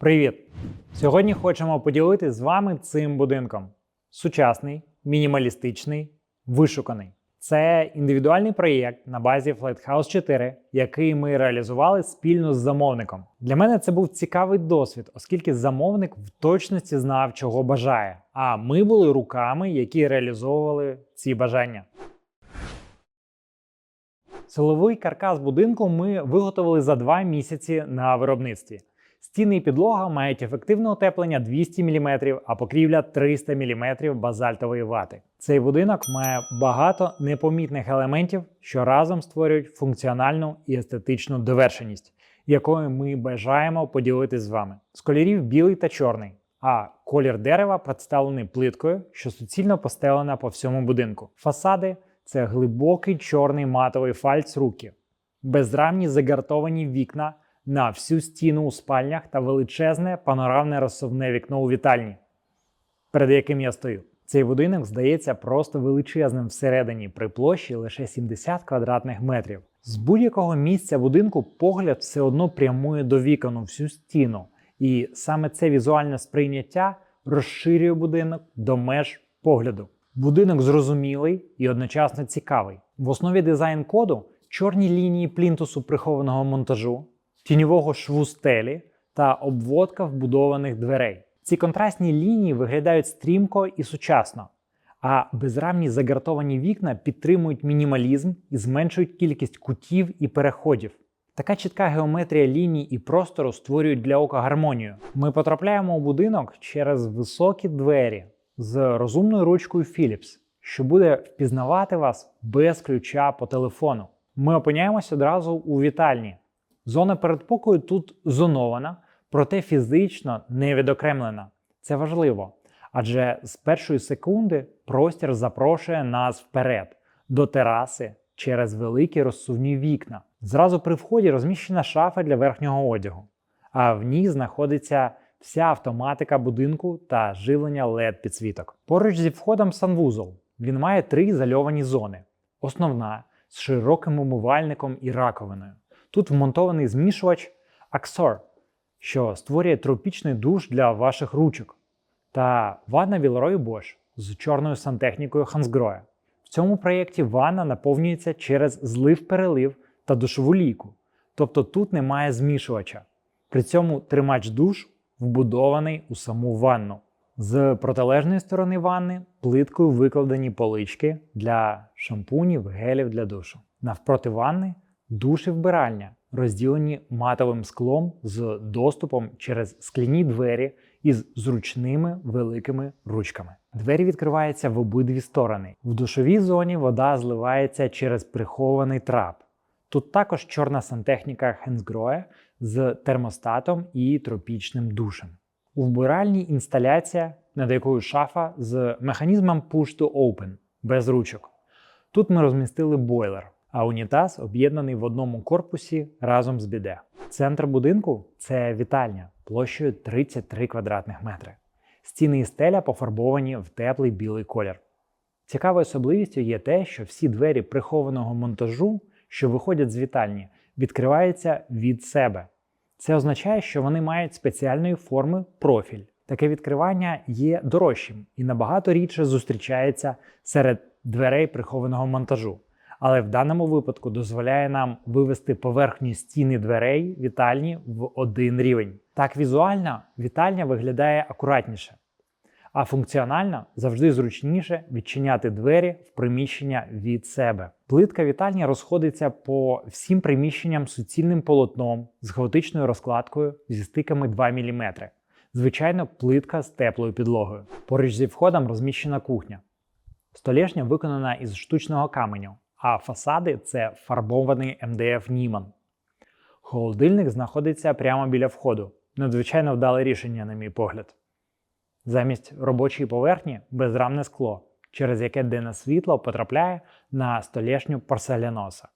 Привіт! Сьогодні хочемо поділитися з вами цим будинком. Сучасний, мінімалістичний, вишуканий. Це індивідуальний проєкт на базі Flighthouse 4, який ми реалізували спільно з замовником. Для мене це був цікавий досвід, оскільки замовник в точності знав, чого бажає. А ми були руками, які реалізовували ці бажання. Силовий каркас будинку ми виготовили за два місяці на виробництві. Стіни і підлога мають ефективне утеплення 200 мм, а покрівля 300 мм базальтової вати. Цей будинок має багато непомітних елементів, що разом створюють функціональну і естетичну довершеність, якою ми бажаємо поділитися з вами. З кольорів білий та чорний, а колір дерева представлений плиткою, що суцільно постелена по всьому будинку. Фасади це глибокий чорний матовий фальц руки, безрамні загартовані вікна на всю стіну у спальнях та величезне панорамне розсувне вікно у вітальні, перед яким я стою. Цей будинок здається просто величезним всередині при площі лише 70 квадратних метрів. З будь-якого місця будинку погляд все одно прямує до вікон у всю стіну, і саме це візуальне сприйняття розширює будинок до меж погляду. Будинок зрозумілий і одночасно цікавий. В основі дизайн коду чорні лінії плінтусу прихованого монтажу, тіньового шву стелі та обводка вбудованих дверей. Ці контрастні лінії виглядають стрімко і сучасно, а безрамні загартовані вікна підтримують мінімалізм і зменшують кількість кутів і переходів. Така чітка геометрія ліній і простору створюють для ока гармонію. Ми потрапляємо у будинок через високі двері з розумною ручкою Philips, що буде впізнавати вас без ключа по телефону. Ми опиняємося одразу у вітальні. Зона передпокою тут зонована, проте фізично не відокремлена. Це важливо, адже з першої секунди простір запрошує нас вперед до тераси через великі розсувні вікна. Зразу при вході розміщена шафа для верхнього одягу, а в ній знаходиться вся автоматика будинку та живлення led підсвіток. Поруч зі входом санвузол. Він має три ізольовані зони: основна з широким умивальником і раковиною. Тут вмонтований змішувач Axor, що створює тропічний душ для ваших ручок, та ванна Villeroy Bosch з чорною сантехнікою Hansgrohe. В цьому проєкті ванна наповнюється через злив-перелив та душову лійку, тобто тут немає змішувача. При цьому тримач душ вбудований у саму ванну. З протилежної сторони ванни плиткою викладені полички для шампунів, гелів для душу. Навпроти ванни душ і вбиральня, розділені матовим склом з доступом через скляні двері із зручними великими ручками. Двері відкриваються в обидві сторони. В душовій зоні вода зливається через прихований трап. Тут також чорна сантехніка Hansgrohe з термостатом і тропічним душем. У вбиральні інсталяція, над якою шафа з механізмом Push to Open без ручок. Тут ми розмістили бойлер, а унітаз об'єднаний в одному корпусі разом з біде. Центр будинку це вітальня площею 33 квадратних метри. Стіни і стеля пофарбовані в теплий білий колір. Цікавою особливістю є те, що всі двері прихованого монтажу, що виходять з вітальні, відкриваються від себе. Це означає, що вони мають спеціальної форми профіль. Таке відкривання є дорожчим і набагато рідше зустрічається серед дверей прихованого монтажу. Але в даному випадку дозволяє нам вивести поверхню стіни дверей вітальні в один рівень. Так візуально вітальня виглядає акуратніше, а функціонально завжди зручніше відчиняти двері в приміщення від себе. Плитка вітальні розходиться по всім приміщенням суцільним полотном з хаотичною розкладкою зі стиками 2 мм. Звичайно, плитка з теплою підлогою. Поруч зі входом розміщена кухня. Столешня виконана із штучного каменю, а фасади це фарбований МДФ Німан. Холодильник знаходиться прямо біля входу. Надзвичайно вдале рішення, на мій погляд. Замість робочої поверхні безрамне скло, через яке денне світло потрапляє на столешню порселяноса.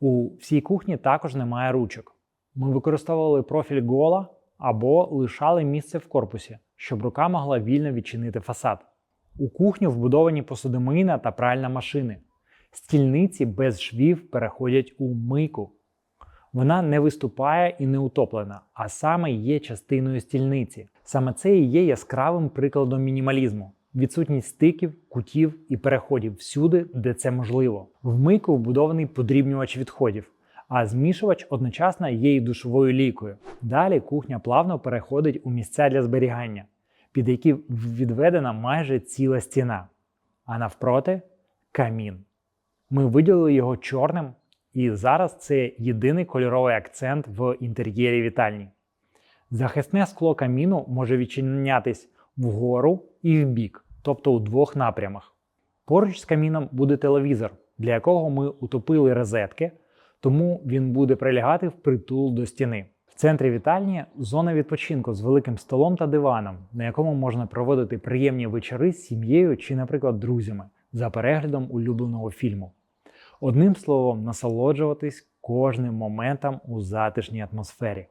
У всій кухні також немає ручок. Ми використовували профіль гола або лишали місце в корпусі, щоб рука могла вільно відчинити фасад. У кухню вбудовані посудомийна та пральна машини. Стільниці без швів переходять у мийку. Вона не виступає і не утоплена, а саме є частиною стільниці. Саме це і є яскравим прикладом мінімалізму. Відсутність стиків, кутів і переходів всюди, де це можливо. В мийку вбудований подрібнювач відходів, а змішувач одночасно є і душовою лійкою. Далі кухня плавно переходить у місця для зберігання, під які відведена майже ціла стіна. А навпроти камін. Ми виділили його чорним, і зараз це єдиний кольоровий акцент в інтер'єрі вітальні. Захисне скло каміну може відчинятись вгору і вбік, тобто у двох напрямах. Поруч з каміном буде телевізор, для якого ми утопили розетки, тому він буде прилягати впритул до стіни. В центрі вітальні зона відпочинку з великим столом та диваном, на якому можна проводити приємні вечори з сім'єю чи, наприклад, друзями за переглядом улюбленого фільму. Одним словом, насолоджуватись кожним моментом у затишній атмосфері.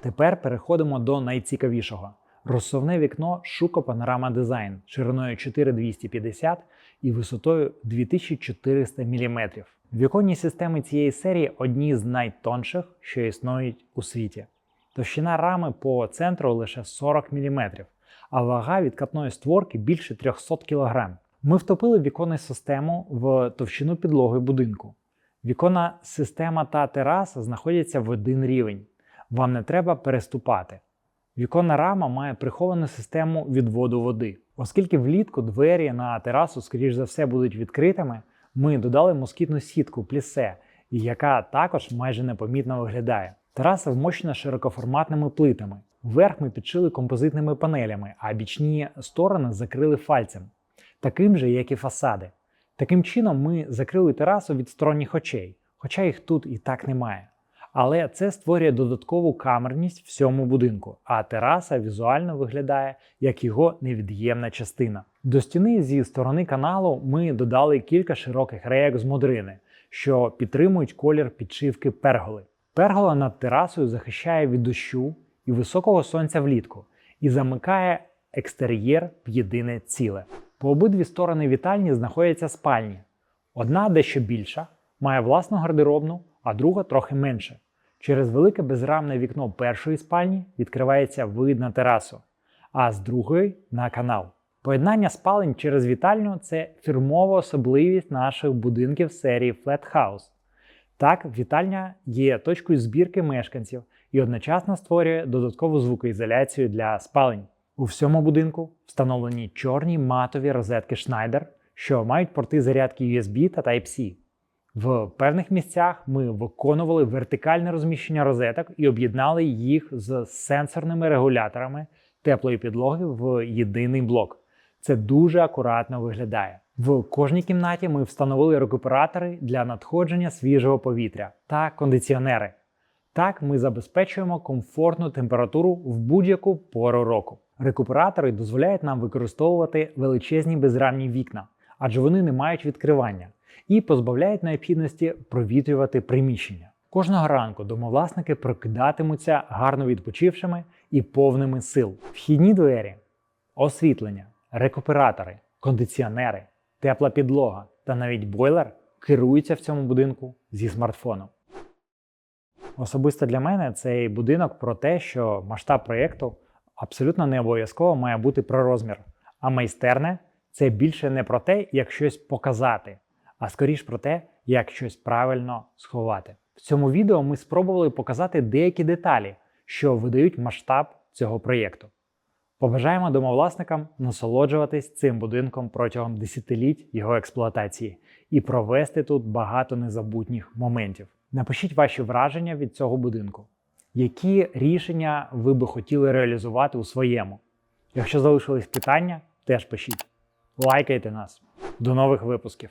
Тепер переходимо до найцікавішого: розсувне вікно Шуко Panorama Design шириною 4250 і висотою 2400 мм. Віконні системи цієї серії одні з найтонших, що існують у світі. Товщина рами по центру лише 40 мм, а вага відкатної створки більше 300 кг. Ми втопили віконну систему в товщину підлоги будинку. Віконна система та тераса знаходяться в один рівень. Вам не треба переступати. Віконна рама має приховану систему відводу води. Оскільки влітку двері на терасу, скоріш за все, будуть відкритими, ми додали москітну сітку плісе, яка також майже непомітно виглядає. Тераса вмощена широкоформатними плитами. Верх ми підшили композитними панелями, а бічні сторони закрили фальцем, таким же, як і фасади. Таким чином, ми закрили терасу від сторонніх очей, хоча їх тут і так немає. Але це створює додаткову камерність всьому будинку, а тераса візуально виглядає як його невід'ємна частина. До стіни зі сторони каналу ми додали кілька широких реєк з модрини, що підтримують колір підшивки перголи. Пергола над терасою захищає від дощу і високого сонця влітку і замикає екстер'єр в єдине ціле. По обидві сторони вітальні знаходяться спальні. Одна дещо більша, має власну гардеробну, а друга трохи менше. Через велике безрамне вікно першої спальні відкривається вид на терасу, а з другої на канал. Поєднання спалень через вітальню це фірмова особливість наших будинків серії Flat House. Так, вітальня є точкою збірки мешканців і одночасно створює додаткову звукоізоляцію для спалень. У всьому будинку встановлені чорні матові розетки Schneider, що мають порти зарядки USB та Type-C. В певних місцях ми виконували вертикальне розміщення розеток і об'єднали їх з сенсорними регуляторами теплої підлоги в єдиний блок. Це дуже акуратно виглядає. В кожній кімнаті ми встановили рекуператори для надходження свіжого повітря та кондиціонери. Так ми забезпечуємо комфортну температуру в будь-яку пору року. Рекуператори дозволяють нам використовувати величезні безрамні вікна, адже вони не мають відкривання і позбавляють необхідності провітрювати приміщення. Кожного ранку домовласники прокидатимуться гарно відпочившими і повними сил. Вхідні двері, освітлення, рекуператори, кондиціонери, тепла підлога та навіть бойлер керуються в цьому будинку зі смартфону. Особисто для мене цей будинок про те, що масштаб проєкту абсолютно не обов'язково має бути про розмір, а майстерне це більше не про те, як щось показати, а скоріш про те, як щось правильно сховати. В цьому відео ми спробували показати деякі деталі, що видають масштаб цього проєкту. Побажаємо домовласникам насолоджуватись цим будинком протягом десятиліть його експлуатації і провести тут багато незабутніх моментів. Напишіть ваші враження від цього будинку. Які рішення ви би хотіли реалізувати у своєму? Якщо залишились питання, теж пишіть. Лайкайте нас. До нових випусків!